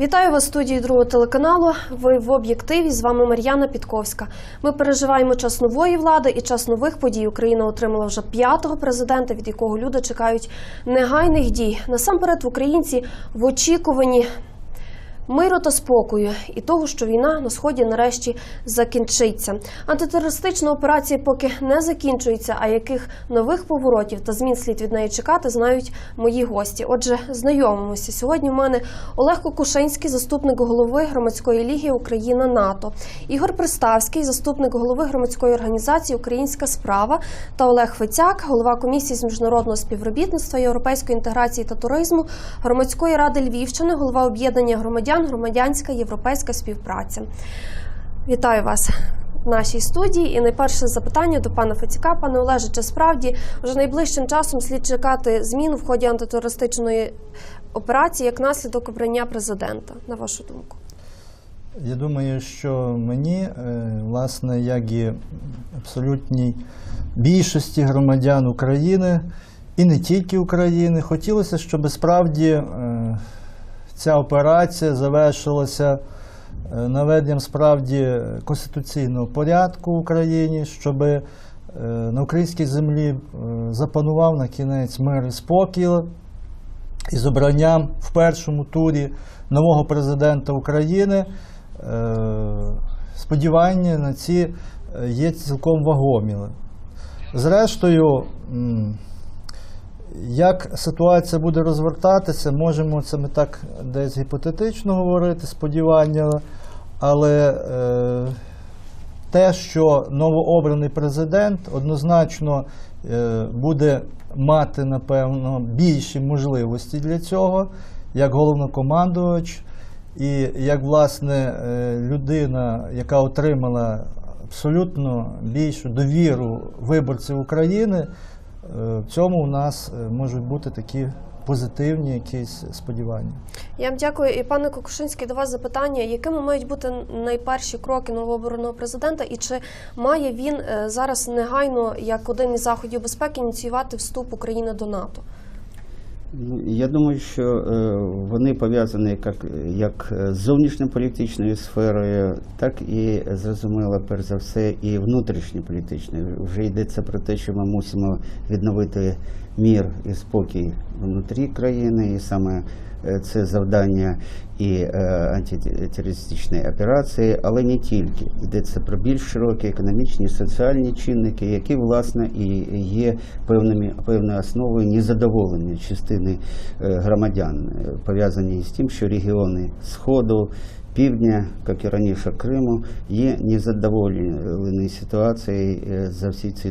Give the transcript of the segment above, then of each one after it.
Вітаю вас в студії другого телеканалу. Ви в об'єктиві. З вами Мар'яна Підковська. Ми переживаємо час нової влади і час нових подій. Україна отримала вже п'ятого президента, від якого люди чекають негайних дій. Насамперед, в українці в очікуванні миру та спокою і того, що війна на сході нарешті закінчиться. Антитерористична операція поки не закінчується. А яких нових поворотів та змін слід від неї чекати, знають мої гості. Отже, знайомимося сьогодні. У мене Олег Кокушинський, заступник голови громадської ліги Україна НАТО, Ігор Приставський, заступник голови громадської організації Українська справа та Олег Фицяк, голова комісії з міжнародного співробітництва, європейської інтеграції та туризму, громадської ради Львівщини, голова об'єднання громадян, громадянська європейська співпраця. Вітаю вас в нашій студії. І найперше запитання до пана Фецяка. Пане Олеже, чи справді вже найближчим часом слід чекати змін в ході антитерористичної операції як наслідок обрання президента, на вашу думку? Я думаю, що мені, е, власне, як і абсолютній більшості громадян України, і не тільки України, хотілося, щоб справді е, ця операція завершилася е, наведенням справді конституційного порядку в Україні, щоб е, на українській землі е, запанував на кінець мир і спокій із обранням в першому турі нового президента України. Сподівання на ці є цілком вагомі. Зрештою, як ситуація буде розвертатися, можемо це ми так десь гіпотетично говорити, сподівання, але е, те, що новообраний президент однозначно е, буде мати, напевно, більші можливості для цього, як головнокомандувач, і як власне е, людина, яка отримала абсолютно більшу довіру виборців України, в цьому у нас е, можуть бути такі позитивні якісь сподівання. Я вам дякую. І пане Кокушинський, до вас запитання: якими мають бути найперші кроки новообраного президента, і чи має він е, зараз негайно, як один із заходів безпеки, ініціювати вступ України до НАТО? Я думаю, що е, вони пов'язані як, як з зовнішньополітичною сферою, так і зрозуміло, перш за все, і внутрішньополітичною. Вже йдеться про те, що ми мусимо відновити мір і спокій внутрі країни, і саме е, це завдання і е, антитерористичної операції, але не тільки. Йдеться про більш широкі економічні, соціальні чинники, які власне і є певними певною основою незадоволення частини е, громадян, е, пов'язані з тим, що регіони Сходу. Півдня, як і раніше Криму, є незадоволені ситуацією е, за всі ці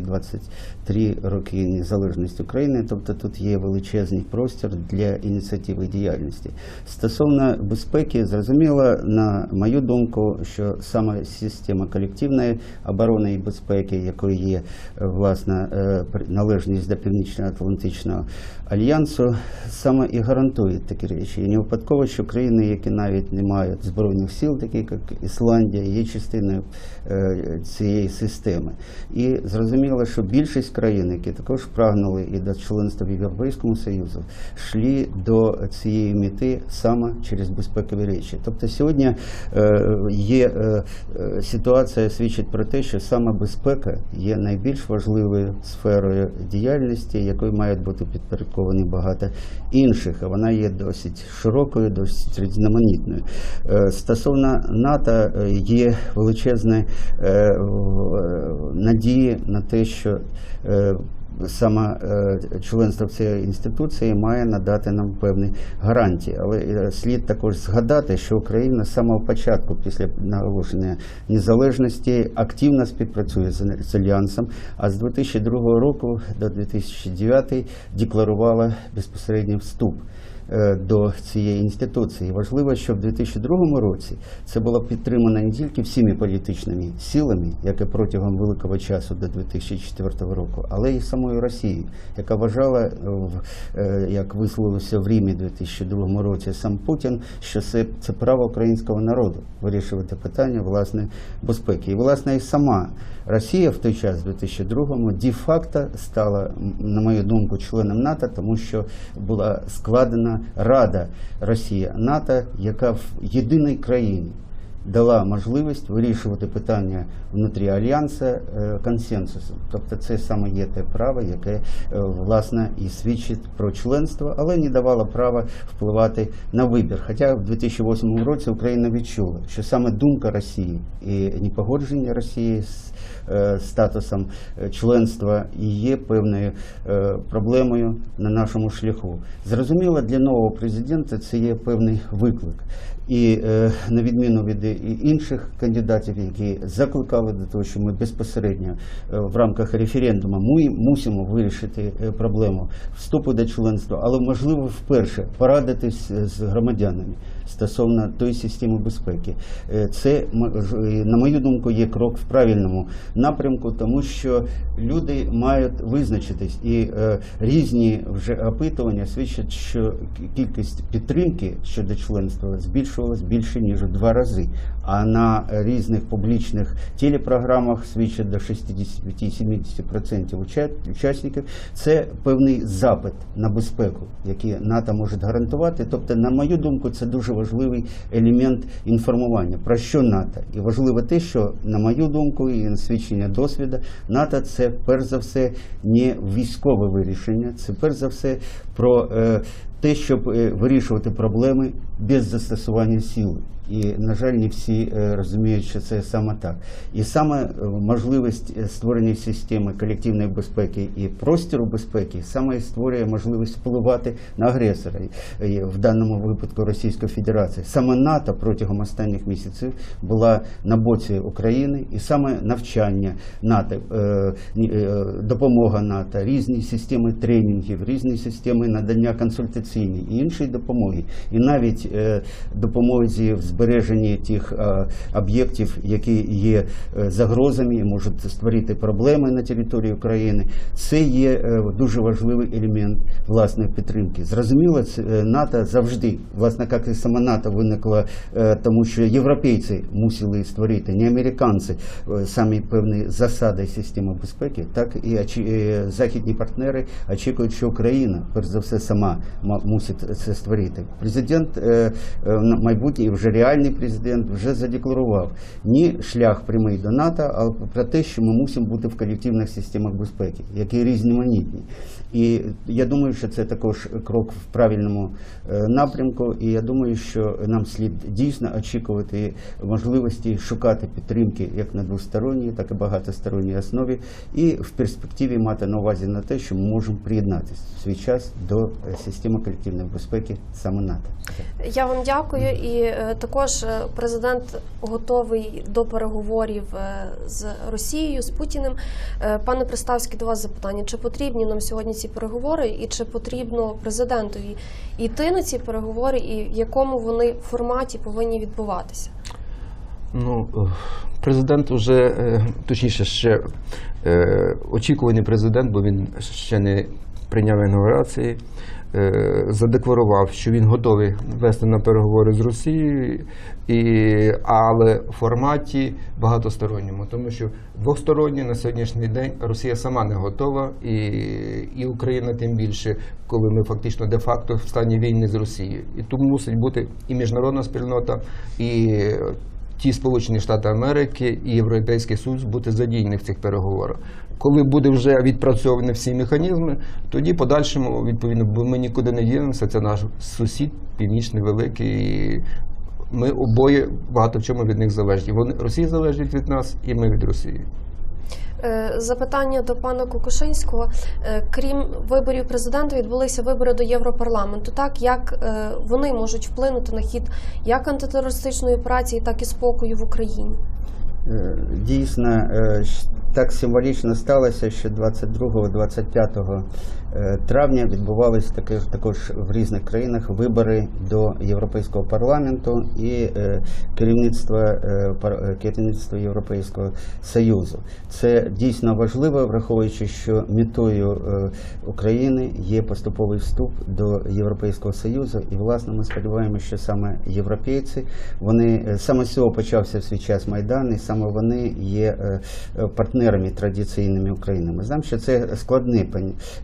23 роки незалежності України. Тобто тут є величезний простір для ініціативи діяльності. Стосовно безпеки, зрозуміло, на мою думку, що саме система колективної оборони і безпеки, якою є е, власна е, належність до Північно-Атлантичного альянсу, саме і гарантує такі речі. І не випадково, що країни, які навіть не мають збройних сил, такі як Ісландія, є частиною е, цієї системи. І зрозуміло, що більшість країн, які також прагнули і до членства в Європейському Союзу, йшли до цієї мети саме через безпекові речі. Тобто сьогодні е, є е, е, ситуація свідчить про те, що саме безпека є найбільш важливою сферою діяльності, якою мають бути підпорядковані багато інших. Вона є досить широкою, досить різноманітною. Стосовно НАТО є величезні надії на те, що Саме е, членство в цій інституції має надати нам певні гарантії, але е, слід також згадати, що Україна з самого початку, після наголошення незалежності, активно співпрацює з, альянсом. А з 2002 року до 2009 декларувала безпосередній вступ до цієї інституції. Важливо, що в 2002 році це було підтримано не тільки всіми політичними силами, як і протягом великого часу до 2004 року, але й самою Росією, яка вважала, е, е, як висловився в Римі у 2002 році сам Путін, що це, це право українського народу вирішувати питання власне безпеки. І власне і сама Росія в той час, в 2002-му, де-факто стала, на мою думку, членом НАТО, тому що була складена Рада Росія НАТО, яка в єдиній країні дала можливість вирішувати питання внутрі альянсу е, консенсусом. Тобто це саме є те право, яке е, власне і свідчить про членство, але не давало права впливати на вибір. Хоча в 2008 році Україна відчула, що саме думка Росії і непогодження Росії з статусом е, членства і є певною е, проблемою на нашому шляху. Зрозуміло, для нового президента це є певний виклик. І е, на відміну від інших кандидатів, які закликали до того, що ми безпосередньо е, в рамках референдуму ми мусимо вирішити е, проблему вступу до членства, але можливо вперше порадитись з громадянами стосовно тої системи безпеки. Е, Це, е, на мою думку, є крок в правильному напрямку, тому що люди мають визначитись, і е, різні вже опитування свідчать, що кількість підтримки щодо членства збільшувалась більше ніж у два рази. А на різних публічних телепрограмах свідчать до 60-70% уча- учасників. Це певний запит на безпеку, який НАТО може гарантувати. Тобто, на мою думку, це дуже важливий елемент інформування. Про що НАТО? І важливо те, що на мою думку і на свідчення досвіду, НАТО це перш за все не військове вирішення, це перш за все про е, те, щоб е, вирішувати проблеми без застосування сили. І, на жаль, не всі е, розуміють, що це саме так. І саме е, можливість е, створення системи колективної безпеки і простору безпеки саме і створює можливість впливати на агресора, в даному випадку Російської Федерації. Саме НАТО протягом останніх місяців була на боці України, і саме навчання НАТО, допомога НАТО, різні системи тренінгів, різні системи надання консультаційної і іншої допомоги, і навіть допомозі в збереженні тих е, об'єктів, які є е, загрозами, і можуть створити проблеми на території України. Це є е, дуже важливий елемент власної підтримки. Зрозуміло, НАТО завжди, власне, як і сама НАТО виникла, тому що європейці мусили створити, не американці, самі певні засади системи безпеки, так і західні партнери очікують, що Україна, перш за все, сама мусить це створити. Президент, майбутній вже реальний президент, вже задекларував не шлях прямий до НАТО, а про те, що ми мусимо бути в колективних системах безпеки, які різноманітні. І я думаю, що це також крок в правильному е, напрямку. І я думаю, що нам слід дійсно очікувати можливості шукати підтримки як на двосторонній, так і багатосторонній основі, і в перспективі мати на увазі на те, що ми можемо приєднатися в свій час до е, системи колективної безпеки саме НАТО. Я вам дякую. І е, також е, президент готовий до переговорів е, з Росією, з Путіним. Е, Пане Приставський, до вас запитання: чи потрібні нам сьогодні ці переговори, і чи потрібно президентові йти на ці переговори, і в якому вони форматі повинні відбуватися? Ну, президент вже, точніше, ще очікуваний президент, бо він ще не прийняв інаугурації, задекларував, що він готовий вести на переговори з Росією, і, але в форматі багатосторонньому, тому що двосторонні на сьогоднішній день Росія сама не готова, і, і Україна тим більше, коли ми фактично де-факто в стані війни з Росією. І тому мусить бути і міжнародна спільнота, і ті Сполучені Штати Америки і Європейський Союз бути задіяні в цих переговорах. Коли буде вже відпрацьовані всі механізми, тоді подальшому відповідно, бо ми нікуди не дінемося. Це наш сусід, північний великий. І ми обоє багато в чому від них залежні. Вони Росія залежить від нас, і ми від Росії. Е, Запитання до пана Кукушинського. Е, Крім виборів президента, відбулися вибори до Європарламенту. Так як е, вони можуть вплинути на хід як антитерористичної операції, так і спокою в Україні? Дійсно, так символічно сталося, що 22-25 е, травня відбувалися таки, також в різних країнах вибори до Європейського парламенту і е, керівництва, е, е, керівництва Європейського Союзу. Це дійсно важливо, враховуючи, що метою е, України є поступовий вступ до Європейського Союзу, і власне ми сподіваємося, що саме європейці вони е, саме з цього почався в свій час Майдан, і саме вони є е, е, партнерами традиційними України. Ми знаємо, що це складне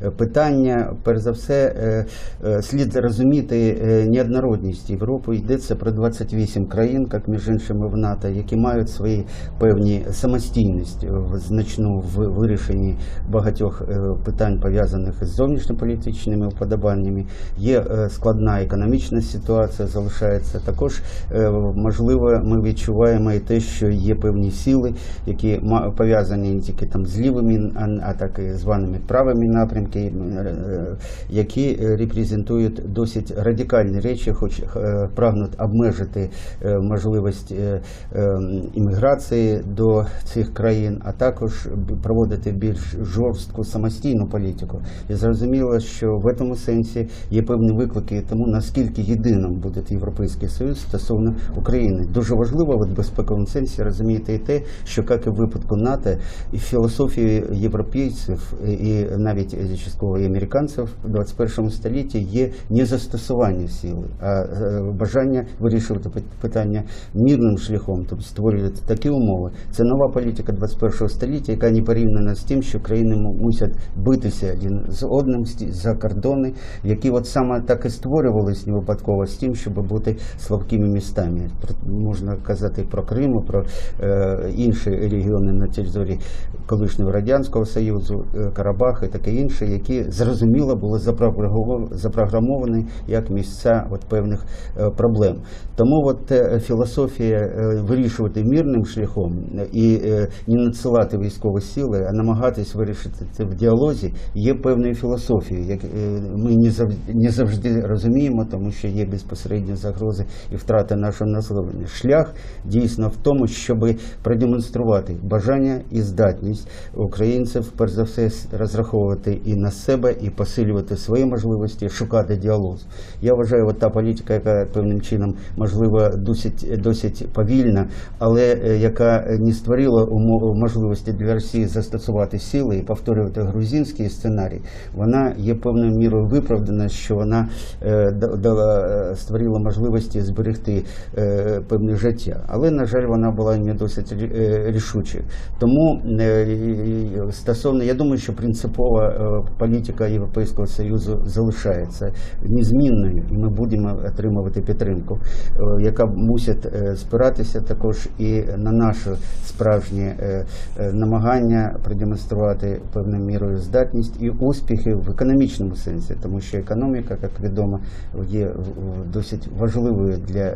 е, питання. Перш за все, е, е, слід розуміти е, неоднородність Європи. Йдеться про 28 країн, як між іншими в НАТО, які мають свої певні самостійність в значну в вирішенні багатьох питань пов'язаних з зовнішньополітичними вподобаннями. Є складна економічна ситуація, залишається також. Можливо, ми відчуваємо і те, що є певні сили, які пов'язані не тільки там з лівими, а, так і званими правими напрямками, які е, репрезентують досить радикальні речі, хоч е, прагнуть обмежити е, можливість е, е, імміграції до цих країн, а також проводити більш жорстку самостійну політику. І зрозуміло, що в цьому сенсі є певні виклики тому, наскільки єдиним буде Європейський Союз стосовно України. Дуже важливо в безпековому сенсі розуміти і те, що як і в випадку НАТО, і філософії європейців, і навіть е, і американців в 21 столітті є не застосування сили, а е, бажання вирішувати питання мирним шляхом, тобто створювати такі умови. Це нова політика 21 століття, яка не порівняна з тим, що країни мусять битися один з одним за кордони, які от саме так і створювалися не випадково з тим, щоб бути слабкими містами. Можна казати про Крим, про е, інші регіони на території колишнього радянського союзу, е, Карабах і таке інше, які зрозуміло були запрограмовані як місця от певних е, проблем. Тому от е, філософія е, вирішувати мирним шляхом і не надсилати військові сили, а намагатись вирішити це в діалозі, є певною філософією, як ми не завжди, розуміємо, тому що є безпосередні загрози і втрати нашого населення. Шлях дійсно в тому, щоб продемонструвати бажання і здатність українців, перш за все, розраховувати і на себе, і посилювати свої можливості, шукати діалог. Я вважаю, от та політика, яка певним чином можливо досить досить повільна, але е, яка не створила можливості для Росії застосувати сили і повторювати грузинський сценарій, вона є певною мірою виправдана, що вона е, дала е, створила можливості зберегти певне життя. Але на жаль, вона була не досить рішучою. Тому стосовно, я думаю, що принципова е, політика Європейського союзу залишається незмінною, і ми будемо отримувати підтримку, е, яка мусить е, спиратися також і на наше справжнє е, намагання продемонструвати певною мірою здатність і успіхи в економічному сенсі, тому що економіка, як відомо, є досить важливою для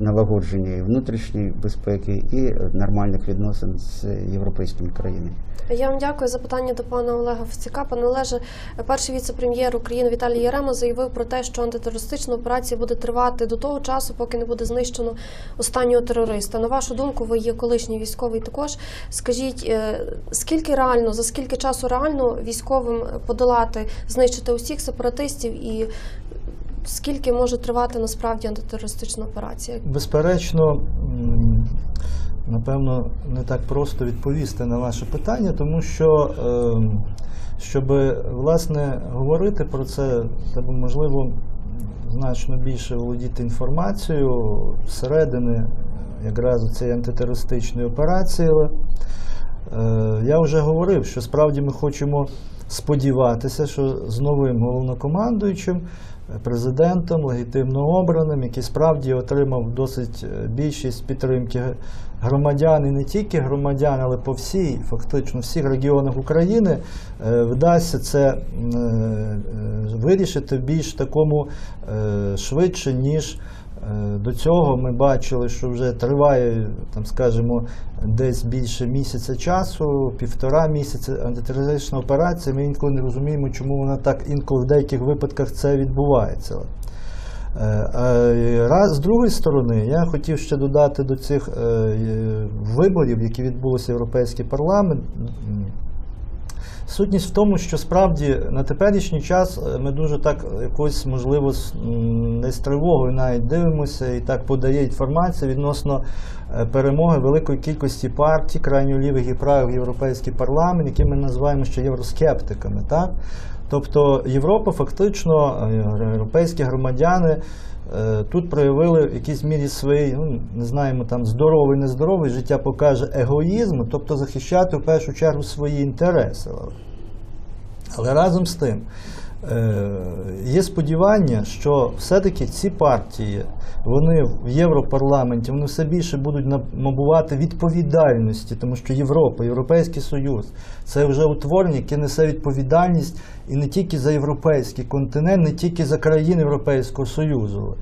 налагодження і внутрішньої безпеки і нормальних відносин з європейськими країнами. Я вам дякую. Запитання до пана Олега Фцяка. Пане Олеже, перший віце-прем'єр України Віталій Єрема заявив про те, що антитерористична операція буде тривати до того часу, поки не буде знищено останнього терориста. На вашу думку, ви є колишній військовий також. Скажіть, е, скільки реально, за скільки часу реально військовим подолати, знищити усіх сепаратистів і скільки може тривати насправді антитерористична операція? Безперечно, напевно, не так просто відповісти на ваше питання, тому що, ем, щоб власне говорити про це, треба можливо значно більше володіти інформацією всередини якраз цієї антитерористичної операції. Е, Я вже говорив, що справді ми хочемо сподіватися, що з новим головнокомандуючим, президентом, легітимно обраним, який справді отримав досить е, більшість підтримки громадян і не тільки громадян, але по всій, фактично всіх регіонах України, е, вдасться це е, вирішити більш такому швидше, ніж. Е, До цього ми бачили, що вже триває, там, скажімо, десь більше місяця часу, півтора місяця антитерористична операція. Ми інколи не розуміємо, чому вона так інколи в деяких випадках це відбувається. Е, з другої сторони, я хотів ще додати до цих е, виборів, які відбулися в Європейський парламент. Сутність в тому, що справді на теперішній час е, ми дуже так якось, можливо, з м, десь тривогою навіть дивимося і так подає інформація відносно е, перемоги великої кількості партій, крайньо лівих і правих європейський парламент, які ми називаємо ще євроскептиками. Так? Тобто Європа фактично, е, європейські громадяни тут проявили в якійсь мірі свій, ну, не знаємо, там здоровий, нездоровий, життя покаже егоїзм, тобто захищати в першу чергу свої інтереси. Але разом з тим е, є сподівання, що все-таки ці партії, вони в Європарламенті, вони все більше будуть на- набувати відповідальності, тому що Європа, Європейський Союз це вже утворення, яке несе відповідальність і не тільки за європейський континент, не тільки за країни Європейського Союзу.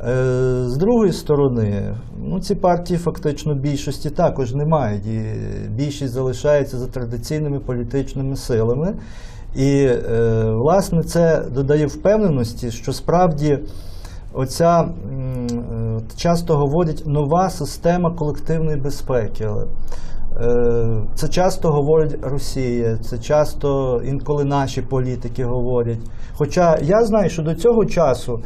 Е, З другої сторони, ну, ці партії фактично більшості також не мають. І більшість залишається за традиційними політичними силами. І, е, власне, це додає впевненості, що справді оця е, часто говорять нова система колективної безпеки. Е, Це часто говорить Росія, це часто інколи наші політики говорять. Хоча я знаю, що до цього часу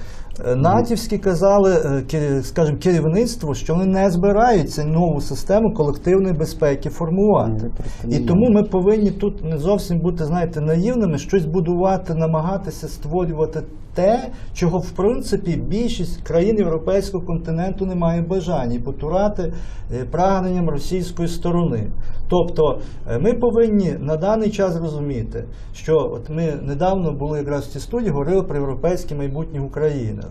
натівські казали, е, скажімо, керівництво, що вони не збираються нову систему колективної безпеки формувати. І тому ми повинні тут не зовсім бути, знаєте, наївними, щось будувати, намагатися створювати те, чого в принципі більшість країн європейського континенту не має бажання і потурати е, прагненням російської сторони. Тобто е, ми повинні на даний час розуміти, що от ми недавно були якраз в цій студії, говорили про європейське майбутнє України.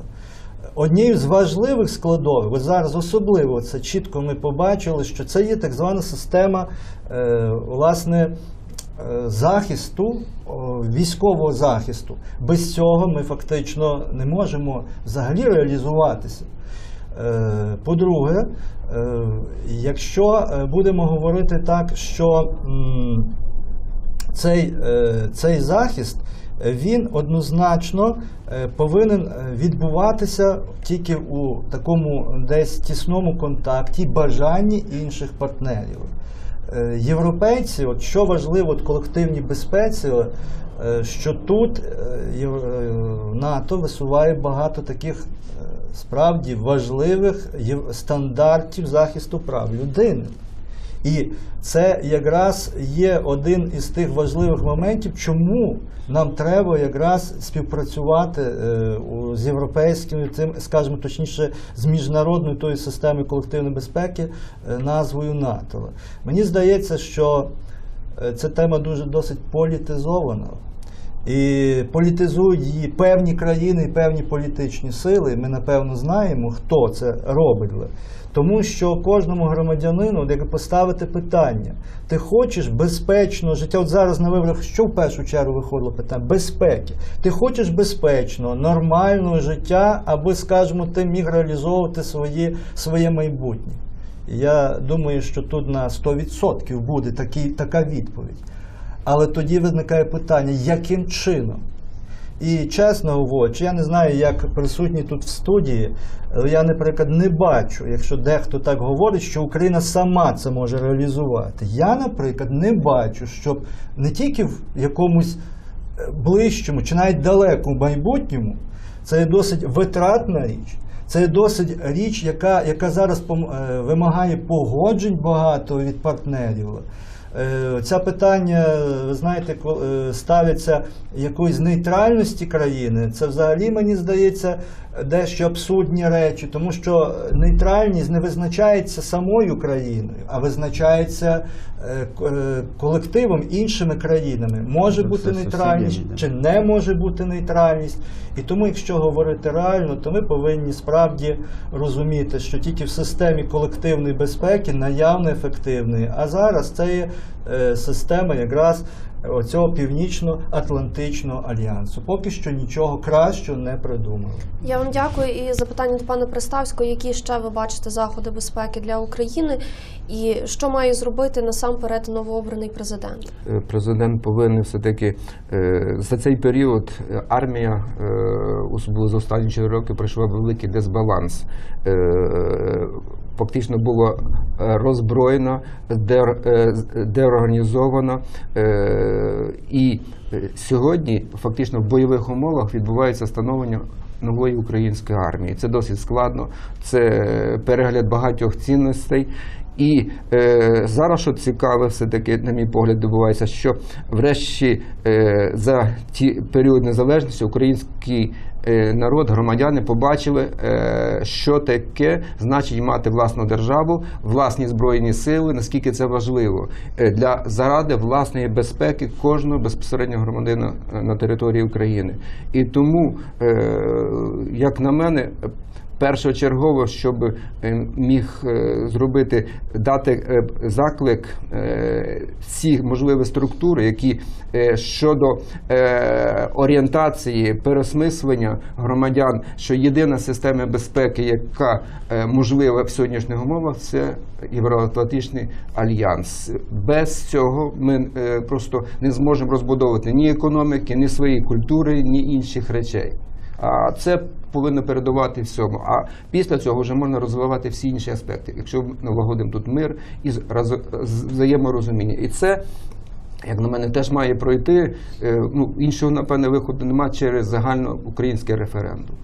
Однією з важливих складових, от зараз особливо це чітко ми побачили, що це є так звана система е, власне е, захисту, військового захисту. Без цього ми фактично не можемо взагалі реалізуватися. Е, По-друге, е, якщо е, будемо говорити так, що цей, цей захист він однозначно повинен відбуватися тільки у такому десь тісному контакті, бажанні інших партнерів. Європейці, от що важливо в колективній безпеці, що тут НАТО висуває багато таких справді важливих стандартів захисту прав людини. І це якраз є один із тих важливих моментів, чому нам треба якраз співпрацювати е, з європейським, тим, скажімо точніше, з міжнародною тою системою колективної безпеки, е, назвою НАТО. Мені здається, що е, ця тема дуже досить політизована. І політизують її певні країни і певні політичні сили. Ми напевно знаємо, хто це робить. Тому що кожному громадянину як поставити питання: ти хочеш безпечного життя? От зараз на виборах, що в першу чергу виходило питання? Безпеки. Ти хочеш безпечного, нормального життя, аби, скажімо, ти міг реалізовувати свої, своє майбутнє. Я думаю, що тут на 100% буде такі, така відповідь. Але тоді виникає питання, яким чином? І чесно говорячи, я не знаю, як присутні тут в студії, я, наприклад, не бачу, якщо дехто так говорить, що Україна сама це може реалізувати. Я, наприклад, не бачу, щоб не тільки в якомусь е, ближчому чи навіть далекому майбутньому це є досить витратна річ. Це є досить річ, яка, яка зараз е, вимагає погоджень багато від партнерів. Це питання, ви знаєте, е, ставиться якоїсь нейтральності країни. Це взагалі мені здається дещо абсурдні речі, тому що нейтральність не визначається самою країною, а визначається е, е, колективом іншими країнами. Може Ну, бути нейтральність чи не може бути нейтральність. І тому, якщо говорити реально, то ми повинні справді розуміти, що тільки в системі колективної безпеки наявно ефективної. А зараз це є е, система якраз оцього північно-атлантичного альянсу. Поки що нічого кращого не придумали. Я вам дякую і запитання до пана Приставського, які ще ви бачите заходи безпеки для України, і що має зробити насамперед новообраний президент? Е, президент повинен все-таки е, за цей період е, армія, особливо за останні 4 роки, пройшла великий дисбаланс. Фактично було е, роззброєно, е, деорганізовано. е, І сьогодні фактично в бойових умовах відбувається становлення нової української армії. Це досить складно, це перегляд багатьох цінностей. І е, зараз, що цікаве, все-таки, на мій погляд, добувається, що врешті е, за ті період незалежності український народ, громадяни побачили, е, що таке значить мати власну державу, власні збройні сили, наскільки це важливо е, для заради власної безпеки кожного безпосереднього громадянина е, на території України. І тому, е, як на мене, першочергово, щоб е, міг е, зробити, дати е, заклик всі можливі структури, які щодо орієнтації, переосмислення громадян, що єдина система безпеки, яка можлива в сьогоднішніх умовах, це Євроатлантичний альянс. Без цього ми просто не зможемо розбудовувати ні економіки, ні своєї культури, ні інших речей. А це повинно передувати всьому. А після цього вже можна розвивати всі інші аспекти, якщо ми налагодимо тут мир і взаєморозуміння. І це. Як на мене, теж має пройти. е, Ну, іншого, напевне, виходу немає через загальноукраїнський референдум.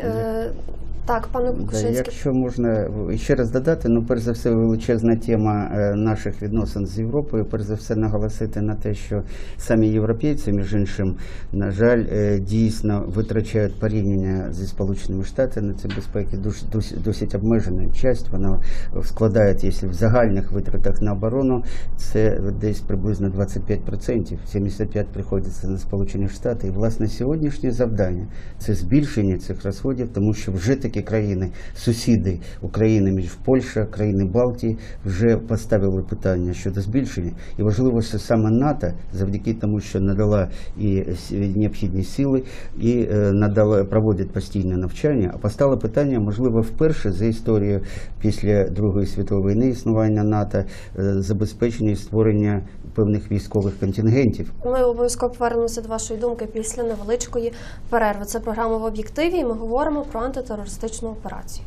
Е, так, пане Да, Кушинський. якщо можна ще раз додати, ну перш за все величезна тема е, наших відносин з Європою. Перш за все наголосити на те, що самі європейці, між іншим, на жаль, е, дійсно витрачають порівняння зі Сполученими Штатами на це безпеки досить, досить, досить часть. Вона складає, якщо в загальних витратах на оборону, це десь приблизно 25%. 75% приходиться на Сполучені Штати. І власне сьогоднішнє завдання це збільшення цих розходів, тому що вже такі країни, сусіди України, між Польща, країни Балтії, вже поставили питання щодо збільшення. І важливо, що саме НАТО, завдяки тому, що надала і необхідні сили, і е, надала проводить постійне навчання, а постало питання, можливо, вперше за історію після Другої світової війни існування НАТО е, забезпечення і створення певних військових контингентів. Ми обов'язково повернемося до вашої думки після невеличкої перерви. Це програма в об'єктиві, і ми говоримо про антитерористичну пластичну операцію.